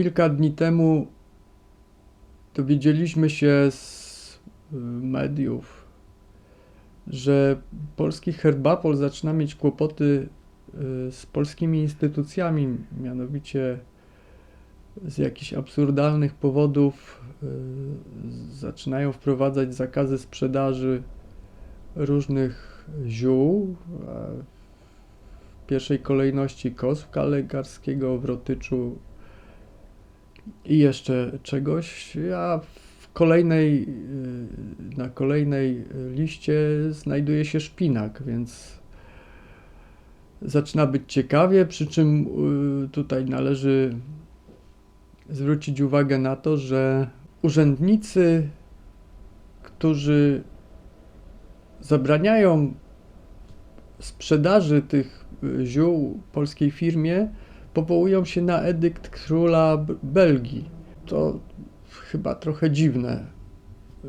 kilka dni temu dowiedzieliśmy się z y, mediów, że polski herbapol zaczyna mieć kłopoty y, z polskimi instytucjami, mianowicie z jakichś absurdalnych powodów y, zaczynają wprowadzać zakazy sprzedaży różnych ziół. W pierwszej kolejności kosmka lekarskiego, wrotyczu i jeszcze czegoś. A w kolejnej, y, na kolejnej liście znajduje się szpinak, więc zaczyna być ciekawie, przy czym y, tutaj należy zwrócić uwagę na to, że urzędnicy, którzy zabraniają sprzedaży tych y, ziół polskiej firmie, powołują się na edykt króla Belgii. To chyba trochę dziwne, y,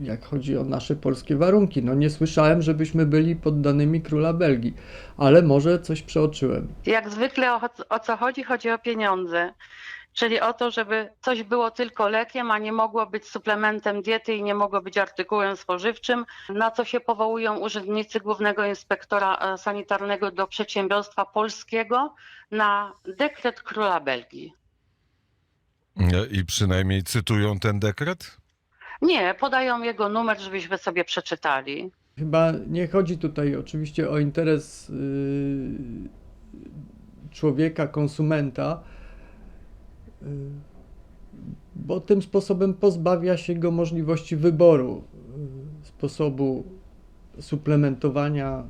jak chodzi o nasze polskie warunki. No nie słyszałem, żebyśmy byli poddanymi króla Belgii, ale może coś przeoczyłem. Jak zwykle o, o co chodzi? Chodzi o pieniądze. Czyli o to, żeby coś było tylko lekiem, a nie mogło być suplementem diety i nie mogło być artykułem spożywczym, na co się powołują urzędnicy Głównego Inspektora e, Sanitarnego do Przedsiębiorstwa Polskiego na dekret Króla Belgii. I przynajmniej cytują ten dekret? Nie, podają jego numer, żebyśmy sobie przeczytali. Chyba nie chodzi tutaj oczywiście o interes y, człowieka, konsumenta, bo tym sposobem pozbawia się go możliwości wyboru y, sposobu suplementowania.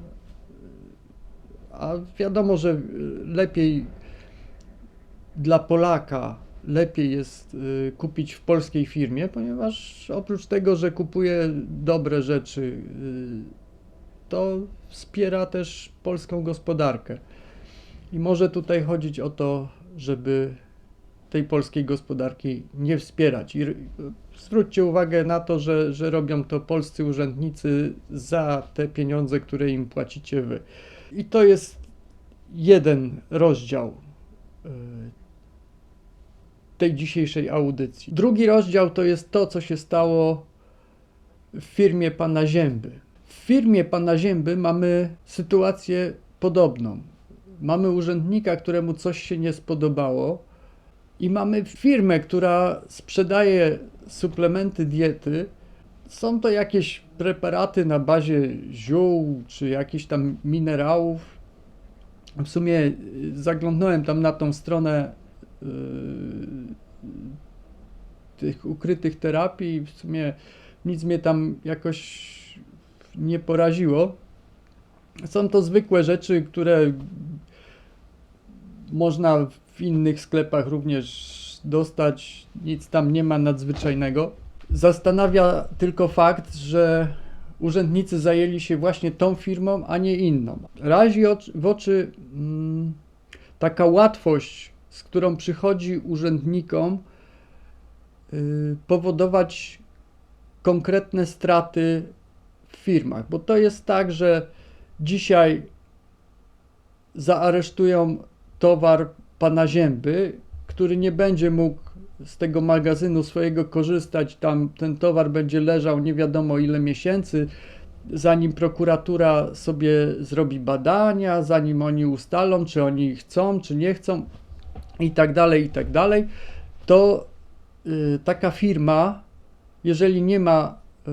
A wiadomo, że y, lepiej dla Polaka lepiej jest y, kupić w polskiej firmie, ponieważ oprócz tego, że kupuje dobre rzeczy, y, to wspiera też polską gospodarkę. I może tutaj chodzić o to, żeby tej polskiej gospodarki nie wspierać. I zwróćcie uwagę na to, że, że robią to polscy urzędnicy za te pieniądze, które im płacicie wy. I to jest jeden rozdział y, tej dzisiejszej audycji. Drugi rozdział to jest to, co się stało w firmie pana Zięby. W firmie pana Zięby mamy sytuację podobną. Mamy urzędnika, któremu coś się nie spodobało, i mamy firmę, która sprzedaje suplementy diety. Są to jakieś preparaty na bazie ziół czy jakichś tam minerałów. W sumie y, zaglądnąłem tam na tą stronę yy, tych ukrytych terapii w sumie nic mnie tam jakoś nie poraziło. Są to zwykłe rzeczy, które można w innych sklepach również dostać. Nic tam nie ma nadzwyczajnego. Zastanawia tylko fakt, że urzędnicy zajęli się właśnie tą firmą, a nie inną. Razi w oczy mm, taka łatwość, z którą przychodzi urzędnikom y, powodować konkretne straty w firmach, bo to jest tak, że dzisiaj zaaresztują towar pana Zięby, który nie będzie mógł z tego magazynu swojego korzystać, tam ten towar będzie leżał nie wiadomo ile miesięcy, zanim prokuratura sobie zrobi badania, zanim oni ustalą, czy oni chcą, czy nie chcą i tak dalej, i tak dalej, to y, taka firma, jeżeli nie ma y,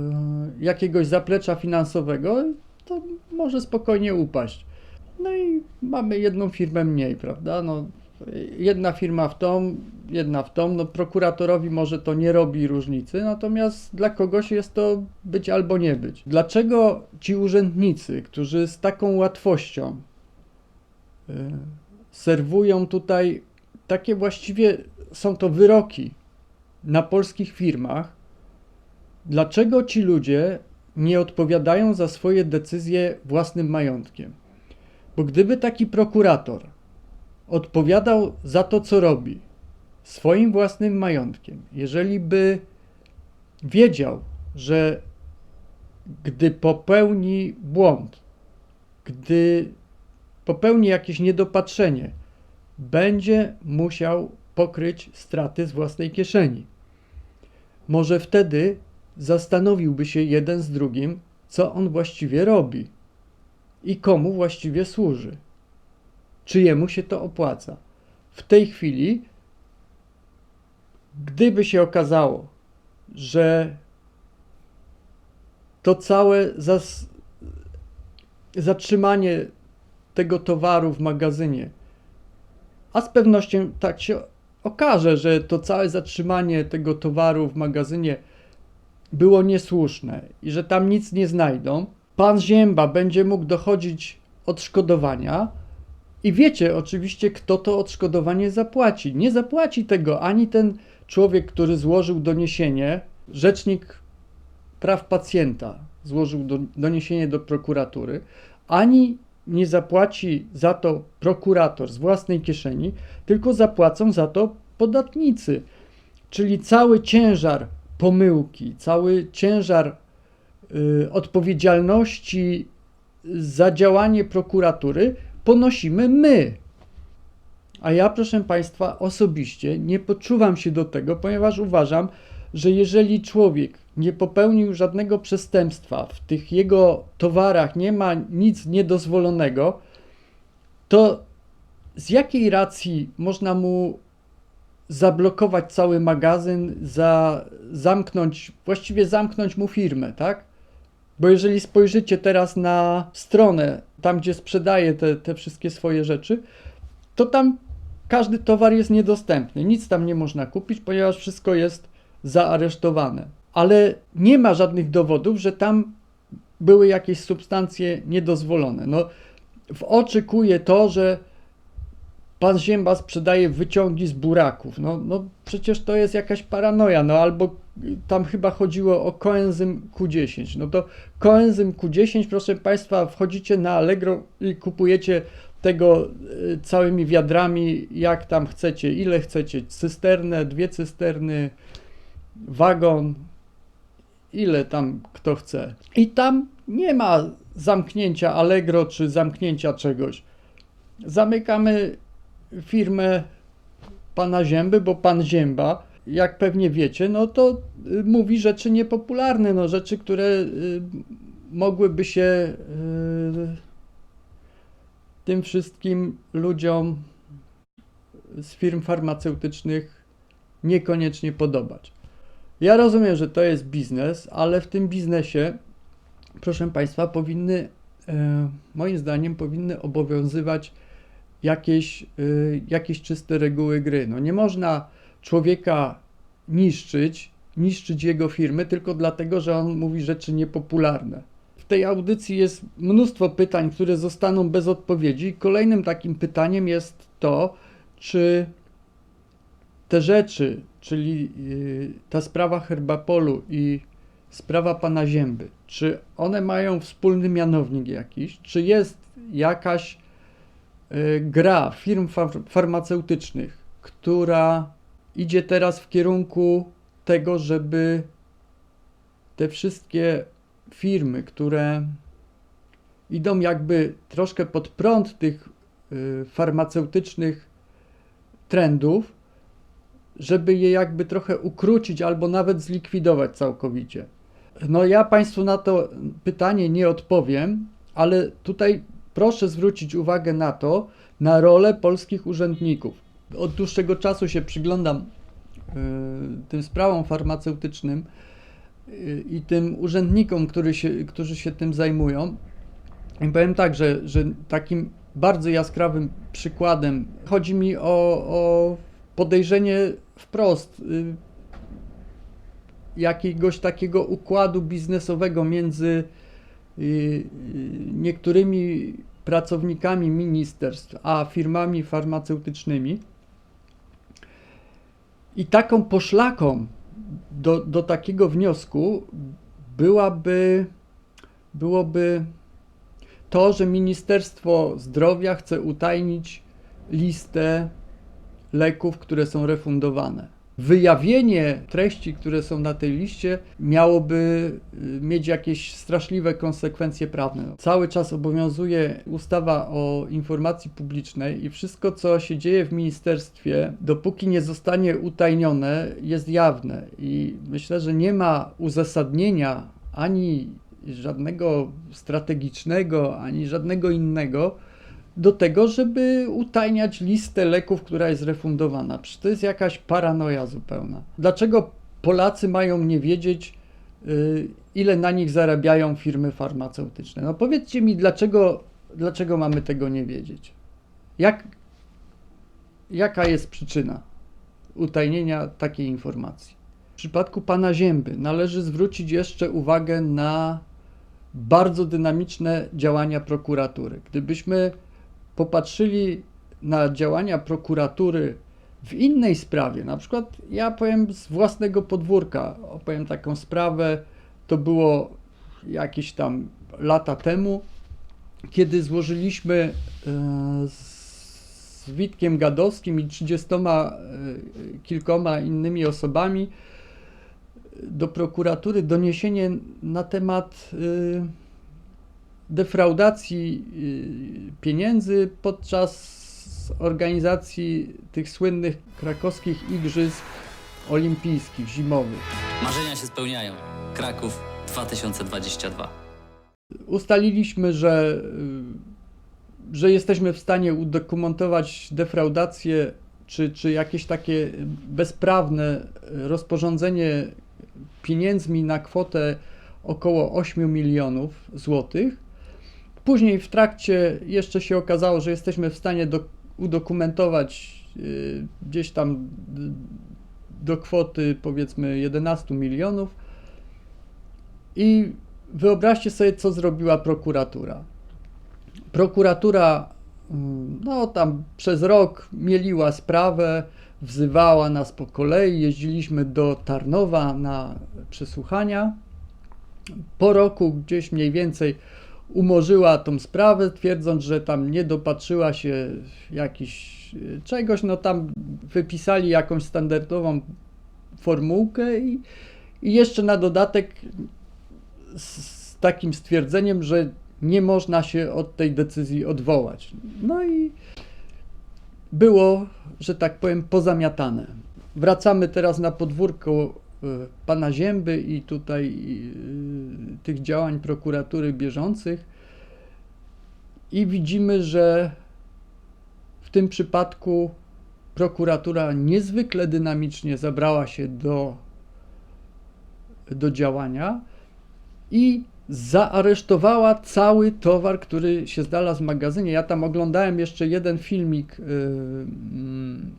jakiegoś zaplecza finansowego, to może spokojnie upaść. No i mamy jedną firmę mniej, prawda? No, jedna firma w tą, jedna w tą. No, prokuratorowi może to nie robi różnicy, natomiast dla kogoś jest to być albo nie być. Dlaczego ci urzędnicy, którzy z taką łatwością y, serwują tutaj takie właściwie są to wyroki na polskich firmach, dlaczego ci ludzie nie odpowiadają za swoje decyzje własnym majątkiem? Bo gdyby taki prokurator odpowiadał za to, co robi swoim własnym majątkiem, jeżeli by wiedział, że gdy popełni błąd, gdy popełni jakieś niedopatrzenie, będzie musiał pokryć straty z własnej kieszeni. Może wtedy zastanowiłby się jeden z drugim, co on właściwie robi i komu właściwie służy. Czy jemu się to opłaca? W tej chwili, gdyby się okazało, że to całe zatrzymanie tego towaru w magazynie, a z pewnością tak się okaże, że to całe zatrzymanie tego towaru w magazynie było niesłuszne i że tam nic nie znajdą, pan Zięba będzie mógł dochodzić odszkodowania i wiecie oczywiście, kto to odszkodowanie zapłaci. Nie zapłaci tego ani ten człowiek, który złożył doniesienie, rzecznik praw pacjenta złożył do, doniesienie do prokuratury, ani nie zapłaci za to prokurator z własnej kieszeni, tylko zapłacą za to podatnicy. Czyli cały ciężar pomyłki, cały ciężar y, odpowiedzialności za działanie prokuratury ponosimy my. A ja, proszę Państwa, osobiście nie poczuwam się do tego, ponieważ uważam, że jeżeli człowiek nie popełnił żadnego przestępstwa, w tych jego towarach nie ma nic niedozwolonego, to z jakiej racji można mu zablokować cały magazyn, za, zamknąć, właściwie zamknąć mu firmę, tak? Bo jeżeli spojrzycie teraz na stronę, tam gdzie sprzedaje te, te wszystkie swoje rzeczy, to tam każdy towar jest niedostępny. Nic tam nie można kupić, ponieważ wszystko jest zaaresztowane. Ale nie ma żadnych dowodów, że tam były jakieś substancje niedozwolone. No, w oczy kuje to, że pan Zięba sprzedaje wyciągi z buraków. No, no przecież to jest jakaś paranoja, no albo tam chyba chodziło o koenzym Q10. No to koenzym Q10, proszę Państwa, wchodzicie na Allegro i kupujecie tego y, całymi wiadrami, jak tam chcecie, ile chcecie, cysternę, dwie cysterny, wagon, ile tam kto chce. I tam nie ma zamknięcia Allegro czy zamknięcia czegoś. Zamykamy firmę pana Zięby, bo pan Zięba, jak pewnie wiecie, no to y, mówi rzeczy niepopularne, no rzeczy, które y, mogłyby się y, tym wszystkim ludziom z firm farmaceutycznych niekoniecznie podobać. Ja rozumiem, że to jest biznes, ale w tym biznesie, proszę Państwa, powinny, e, moim zdaniem, powinny obowiązywać jakieś, y, jakieś czyste reguły gry. No nie można człowieka niszczyć, niszczyć jego firmy tylko dlatego, że on mówi rzeczy niepopularne. W tej audycji jest mnóstwo pytań, które zostaną bez odpowiedzi. Kolejnym takim pytaniem jest to, czy te rzeczy, czyli y, ta sprawa Herbapolu i sprawa pana Zięby, czy one mają wspólny mianownik jakiś? Czy jest jakaś gra firm far- farmaceutycznych, która idzie teraz w kierunku tego, żeby te wszystkie firmy, które idą jakby troszkę pod prąd tych y, farmaceutycznych trendów, żeby je jakby trochę ukrócić albo nawet zlikwidować całkowicie. No ja Państwu na to pytanie nie odpowiem, ale tutaj proszę zwrócić uwagę na to, na rolę polskich urzędników. Od dłuższego czasu się przyglądam y, tym sprawom farmaceutycznym y, i tym urzędnikom, który się, którzy się tym zajmują. I powiem tak, że, że takim bardzo jaskrawym przykładem chodzi mi o, o podejrzenie wprost y, jakiegoś takiego układu biznesowego między niektórymi pracownikami ministerstw a firmami farmaceutycznymi. I taką poszlaką do, do takiego wniosku byłaby, byłoby to, że Ministerstwo Zdrowia chce utajnić listę leków, które są refundowane. Wyjawienie treści, które są na tej liście, miałoby y, mieć jakieś straszliwe konsekwencje prawne. Cały czas obowiązuje ustawa o informacji publicznej i wszystko, co się dzieje w ministerstwie, dopóki nie zostanie utajnione, jest jawne. I myślę, że nie ma uzasadnienia ani żadnego strategicznego, ani żadnego innego do tego, żeby utajniać listę leków, która jest refundowana. Przecież to jest jakaś paranoja zupełna. Dlaczego Polacy mają nie wiedzieć, y, ile na nich zarabiają firmy farmaceutyczne? No powiedzcie mi, dlaczego, dlaczego mamy tego nie wiedzieć? Jak, jaka jest przyczyna utajnienia takiej informacji? W przypadku pana Zięby należy zwrócić jeszcze uwagę na bardzo dynamiczne działania prokuratury. Gdybyśmy popatrzyli na działania prokuratury w innej sprawie, na przykład ja powiem z własnego podwórka, opowiem taką sprawę, to było jakieś tam lata temu, kiedy złożyliśmy e, z Witkiem Gadowskim i trzydziestoma e, kilkoma innymi osobami do prokuratury doniesienie na temat y, defraudacji y, pieniędzy podczas organizacji tych słynnych krakowskich igrzysk olimpijskich zimowych. Marzenia się spełniają. Kraków 2022. Ustaliliśmy, że, y, że jesteśmy w stanie udokumentować defraudację czy, czy jakieś takie bezprawne rozporządzenie pieniędzmi na kwotę około 8 milionów złotych. Później w trakcie jeszcze się okazało, że jesteśmy w stanie do, udokumentować y, gdzieś tam y, do kwoty powiedzmy 11 milionów. I wyobraźcie sobie, co zrobiła prokuratura. Prokuratura, mm, no tam przez rok mieliła sprawę, wzywała nas po kolei, jeździliśmy do Tarnowa na przesłuchania. Po roku gdzieś mniej więcej umorzyła tą sprawę, twierdząc, że tam nie dopatrzyła się jakiś y, czegoś, no tam wypisali jakąś standardową formułkę i, i jeszcze na dodatek z, z takim stwierdzeniem, że nie można się od tej decyzji odwołać. No i było, że tak powiem, pozamiatane. Wracamy teraz na podwórko pana Zięby i tutaj y, tych działań prokuratury bieżących i widzimy, że w tym przypadku prokuratura niezwykle dynamicznie zabrała się do, do działania i zaaresztowała cały towar, który się znalazł w magazynie. Ja tam oglądałem jeszcze jeden filmik yy,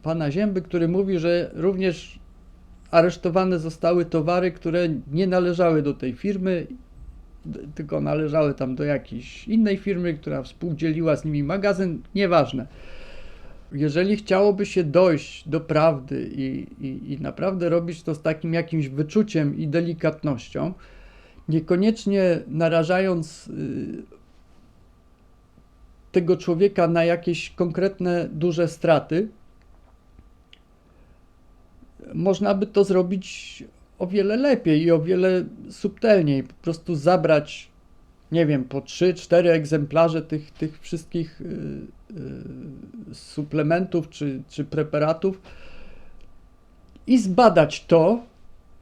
pana Zięby, który mówi, że również aresztowane zostały towary, które nie należały do tej firmy, tylko należały tam do jakiejś innej firmy, która współdzieliła z nimi magazyn, nieważne. Jeżeli chciałoby się dojść do prawdy i, i, i naprawdę robić to z takim jakimś wyczuciem i delikatnością, niekoniecznie narażając y, tego człowieka na jakieś konkretne duże straty, można by to zrobić o wiele lepiej i o wiele subtelniej. Po prostu zabrać, nie wiem, po 3-4 egzemplarze tych, tych wszystkich y, y, suplementów czy, czy preparatów i zbadać to,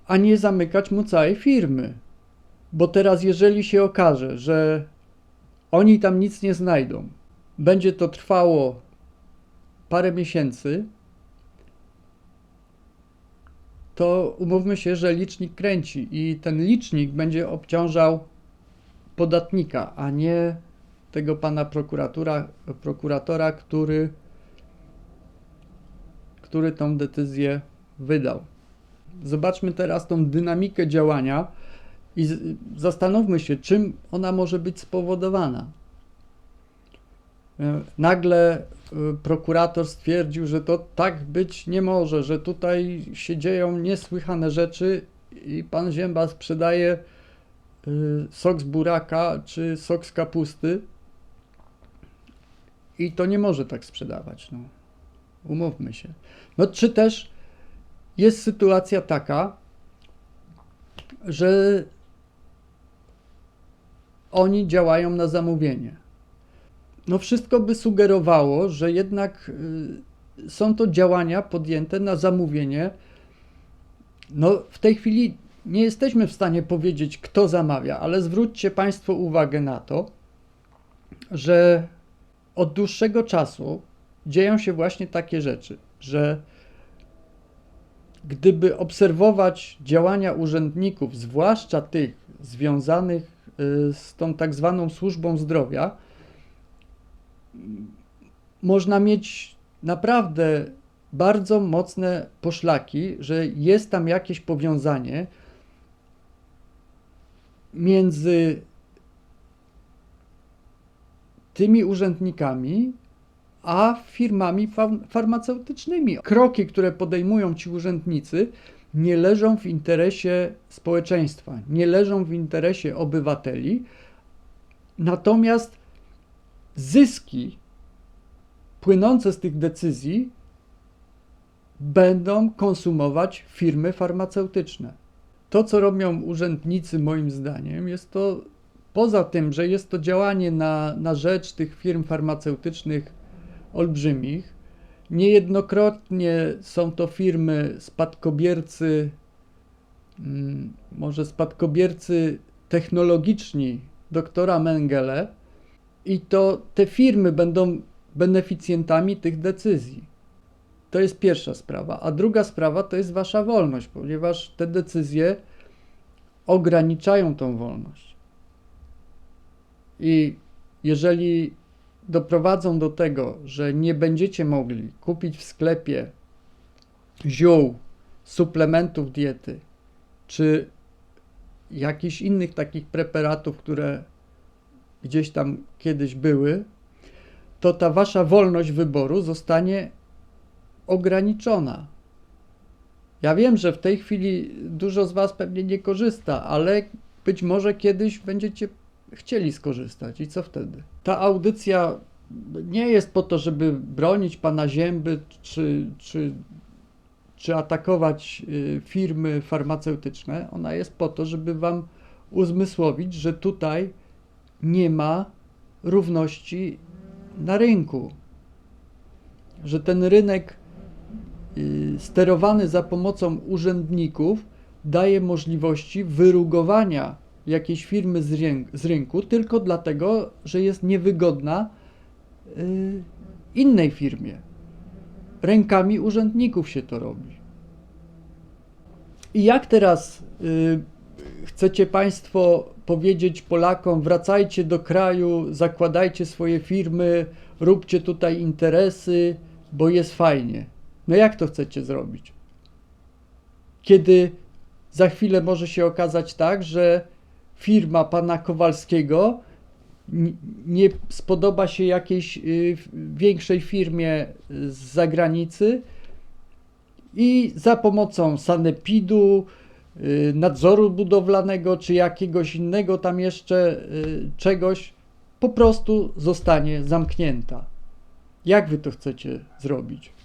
a nie zamykać mu całej firmy. Bo teraz, jeżeli się okaże, że oni tam nic nie znajdą, będzie to trwało parę miesięcy, to umówmy się, że licznik kręci i ten licznik będzie obciążał podatnika, a nie tego pana prokuratura, prokuratora, który, który tą decyzję wydał. Zobaczmy teraz tą dynamikę działania i zastanówmy się, czym ona może być spowodowana. Nagle e, prokurator stwierdził, że to tak być nie może, że tutaj się dzieją niesłychane rzeczy i pan Zięba sprzedaje e, sok z buraka czy sok z kapusty i to nie może tak sprzedawać. No. Umówmy się. No czy też jest sytuacja taka, że oni działają na zamówienie. No wszystko by sugerowało, że jednak y, są to działania podjęte na zamówienie. No w tej chwili nie jesteśmy w stanie powiedzieć, kto zamawia, ale zwróćcie Państwo uwagę na to, że od dłuższego czasu dzieją się właśnie takie rzeczy, że gdyby obserwować działania urzędników, zwłaszcza tych związanych y, z tą tak zwaną służbą zdrowia, można mieć naprawdę bardzo mocne poszlaki, że jest tam jakieś powiązanie między tymi urzędnikami a firmami far- farmaceutycznymi. Kroki, które podejmują ci urzędnicy, nie leżą w interesie społeczeństwa, nie leżą w interesie obywateli, natomiast zyski płynące z tych decyzji będą konsumować firmy farmaceutyczne. To, co robią urzędnicy, moim zdaniem, jest to poza tym, że jest to działanie na, na rzecz tych firm farmaceutycznych olbrzymich, niejednokrotnie są to firmy spadkobiercy, mm, może spadkobiercy technologiczni doktora Mengele, i to te firmy będą beneficjentami tych decyzji. To jest pierwsza sprawa. A druga sprawa to jest wasza wolność, ponieważ te decyzje ograniczają tą wolność. I jeżeli doprowadzą do tego, że nie będziecie mogli kupić w sklepie ziół, suplementów diety, czy jakichś innych takich preparatów, które gdzieś tam kiedyś były, to ta wasza wolność wyboru zostanie ograniczona. Ja wiem, że w tej chwili dużo z Was pewnie nie korzysta, ale być może kiedyś będziecie chcieli skorzystać. I co wtedy? Ta audycja nie jest po to, żeby bronić pana Zięby czy, czy, czy atakować y, firmy farmaceutyczne. Ona jest po to, żeby Wam uzmysłowić, że tutaj nie ma równości na rynku. Że ten rynek y, sterowany za pomocą urzędników daje możliwości wyrugowania jakiejś firmy z, ryn- z rynku tylko dlatego, że jest niewygodna y, innej firmie. Rękami urzędników się to robi. I jak teraz y, chcecie Państwo powiedzieć Polakom, wracajcie do kraju, zakładajcie swoje firmy, róbcie tutaj interesy, bo jest fajnie. No jak to chcecie zrobić? Kiedy za chwilę może się okazać tak, że firma pana Kowalskiego nie spodoba się jakiejś y, większej firmie z zagranicy i za pomocą sanepidu, nadzoru budowlanego czy jakiegoś innego tam jeszcze y, czegoś po prostu zostanie zamknięta. Jak wy to chcecie zrobić?